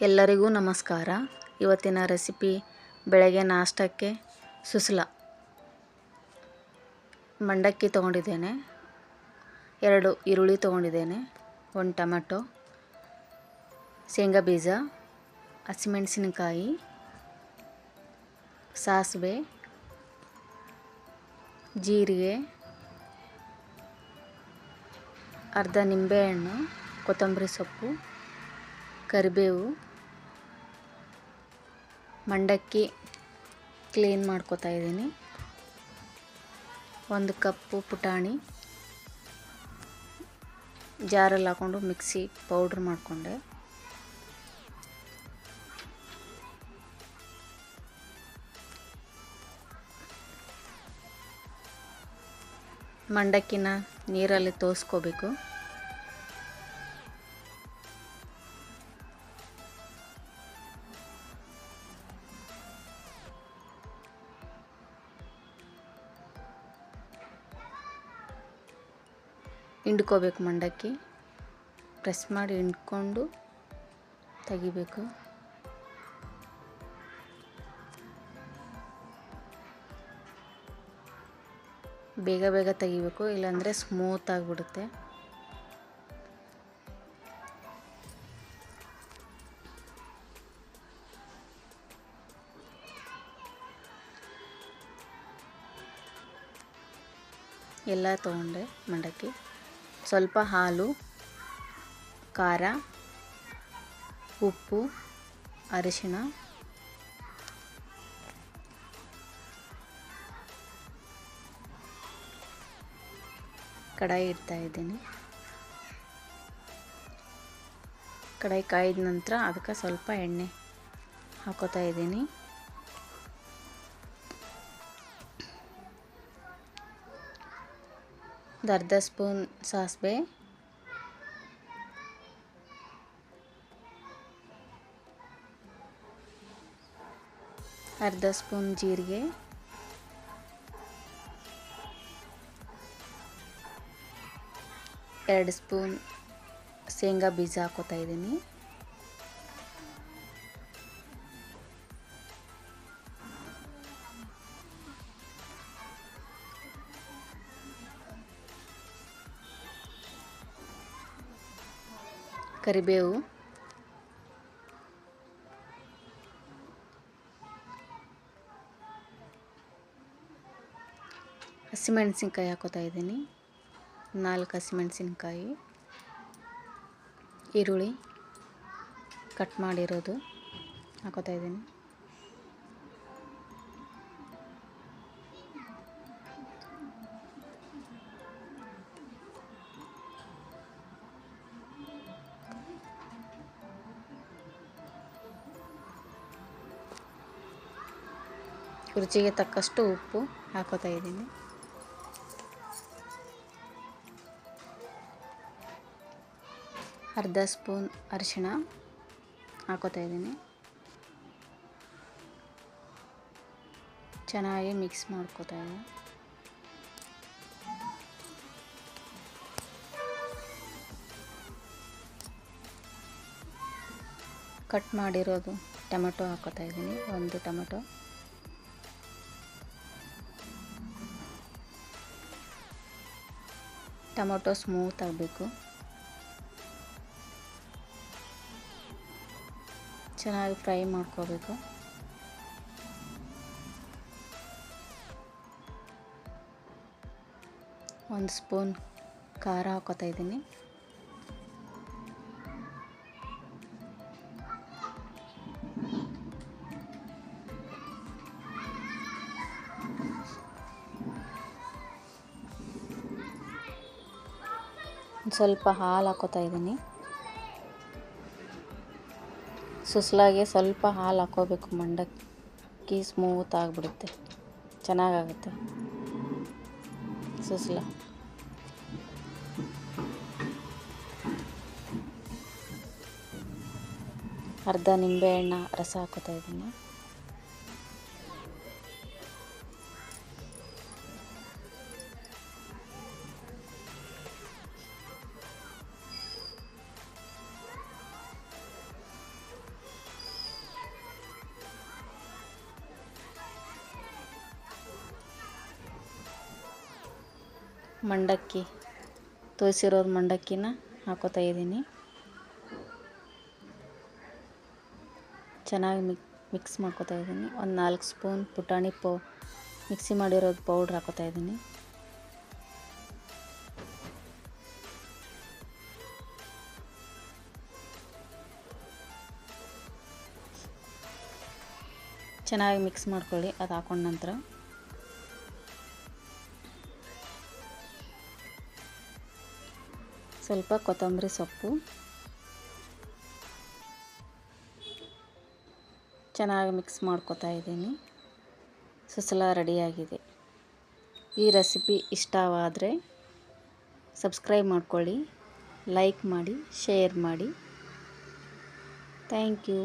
ಎಲ್ಲರಿಗೂ ನಮಸ್ಕಾರ. ಇವತ್ತಿನ ರೆಸಿಪಿ ಬೆಳಗ್ಗೆ ನಾಷ್ಟಕ್ಕೆ ಸುಸಲ. ಮಂಡಕ್ಕಿ ತೊಗೊಂಡಿದ್ದೇನೆ. ಎರಡು ಈರುಳ್ಳಿ ತೊಗೊಂಡಿದ್ದೇನೆ. ಒಂದು ಟೊಮೆಟೊ. ಶೇಂಗಾ ಬೀಜ. ಹಸಿಮೆಣಸಿನಕಾಯಿ. ಸಾಸಿವೆ. ಜೀರಿಗೆ. ಅರ್ಧ ನಿಂಬೆಹಣ್ಣು. ಕೊತ್ತಂಬರಿ ಸೊಪ್ಪು. ಕರಿಬೇವು. ಮಂಡಕ್ಕಿ ಕ್ಲೀನ್ ಮಾಡ್ಕೋತಾ ಇದ್ದೀನಿ. ಒಂದು ಕಪ್ಪು ಪುಟಾಣಿ. ಜಾರಲ್ಲಿ ಹಾಕ್ಕೊಂಡು ಮಿಕ್ಸಿ ಪೌಡ್ರ್ ಮಾಡಿಕೊಂಡೆ. ಮಂಡಕ್ಕಿನ ನೀರಲ್ಲಿ ತೋಸ್ಕೋಬೇಕು. ಹಿಂಡ್ಕೋಬೇಕು ಮಂಡಕ್ಕಿ. ಪ್ರೆಸ್ ಮಾಡಿ ಹಿಂಡ್ಕೊಂಡು ತೆಗಿಬೇಕು. ಬೇಗ ಬೇಗ ತೆಗಿಬೇಕು, ಇಲ್ಲಾಂದರೆ ಸ್ಮೂತ್ ಆಗಿಬಿಡುತ್ತೆ. ಎಲ್ಲ ತೊಗೊಂಡೆ ಮಂಡಕ್ಕಿ. ಸ್ವಲ್ಪ ಹಾಲು, ಖಾರ, ಉಪ್ಪು, ಅರಿಶಿಣ, ಕಡಾಯಿ ಇಡ್ತಾ ಇದ್ದೀನಿ. ಕಡಾಯಿ ಕಾಯ್ದ ನಂತರ ಅದಕ್ಕೆ ಸ್ವಲ್ಪ ಎಣ್ಣೆ ಹಾಕೋತಾ ಇದ್ದೀನಿ. ಒಂದು ಅರ್ಧ ಸ್ಪೂನ್ ಸಾಸಿವೆ. ಅರ್ಧ ಸ್ಪೂನ್ ಜೀರಿಗೆ. ಎರಡು ಸ್ಪೂನ್ ಶೇಂಗಾ ಬೀಜ ಹಾಕೋತಾ ಇದ್ದೀನಿ. ಕರಿಬೇವು. ಹಸಿಮೆಣಸಿನ್ಕಾಯಿ ಹಾಕೋತಾ ಇದ್ದೀನಿ. ನಾಲ್ಕು ಹಸಿಮೆಣಸಿನ್ಕಾಯಿ. ಈರುಳ್ಳಿ ಕಟ್ ಮಾಡಿರೋದು ಹಾಕೋತಾ ಇದ್ದೀನಿ. ರುಚಿಗೆ ತಕ್ಕಷ್ಟು ಉಪ್ಪು ಹಾಕೋತಾ ಇದ್ದೀನಿ. ಅರ್ಧ ಸ್ಪೂನ್ ಅರಿಶಿಣ ಹಾಕೋತಾ ಇದ್ದೀನಿ. ಚೆನ್ನಾಗಿ ಮಿಕ್ಸ್ ಮಾಡ್ಕೋತಾ ಇದ್ದೀನಿ. ಕಟ್ ಮಾಡಿರೋದು ಟೊಮೆಟೊ ಹಾಕೋತಾ ಇದ್ದೀನಿ, ಒಂದು ಟೊಮೆಟೊ. ಟೊಮೊಟೊ ಸ್ಮೂತ್ ಆಗಬೇಕು. ಚೆನ್ನಾಗಿ ಫ್ರೈ ಮಾಡ್ಕೋಬೇಕು. ಒಂದು ಸ್ಪೂನ್ ಖಾರ ಹಾಕೋತಾ ಇದ್ದೀನಿ. ಸ್ವಲ್ಪ ಹಾಲು ಹಾಕೋತಾ ಇದ್ದೀನಿ. ಸುಸ್ಲಾಗೆ ಸ್ವಲ್ಪ ಹಾಲು ಹಾಕೋಬೇಕು ಮಂಡಕ್ಕಿ ಸ್ಮೂತ್ ಆಗಿಬಿಡುತ್ತೆ. ಚೆನ್ನಾಗಾಗುತ್ತೆ. ಸುಸ್ಲ. ಅರ್ಧ ನಿಂಬೆಹಣ್ಣ ರಸ ಹಾಕೋತಾ ಇದ್ದೀನಿ. ಮಂಡಕ್ಕಿ ತೋರಿಸಿರೋದು ಮಂಡಕ್ಕಿನ ಹಾಕೋತಾ ಇದ್ದೀನಿ. ಚೆನ್ನಾಗಿ ಮಿಕ್, ಮಿಕ್ಸ್ ಮಾಡ್ಕೋತಾ ಇದ್ದೀನಿ. ಒಂದು ನಾಲ್ಕು ಸ್ಪೂನ್ ಪುಟಾಣಿ ಪೌ, ಮಿಕ್ಸಿ ಮಾಡಿರೋದು ಪೌಡ್ರ್ ಹಾಕೋತಾ ಇದ್ದೀನಿ. ಚೆನ್ನಾಗಿ ಮಿಕ್ಸ್ ಮಾಡ್ಕೊಳ್ಳಿ, ಅದು ಹಾಕೊಂಡ ನಂತರ. ಸ್ವಲ್ಪ ಕೊತ್ತಂಬರಿ ಸೊಪ್ಪು. ಚೆನ್ನಾಗಿ ಮಿಕ್ಸ್ ಮಾಡ್ಕೊತಾ ಇದ್ದೀನಿ. ಸುಸಲ ರೆಡಿಯಾಗಿದೆ. ಈ ರೆಸಿಪಿ ಇಷ್ಟವಾದರೆ ಸಬ್ಸ್ಕ್ರೈಬ್ ಮಾಡ್ಕೊಳ್ಳಿ ಲೈಕ್ ಮಾಡಿ ಶೇರ್ ಮಾಡಿ. Thank you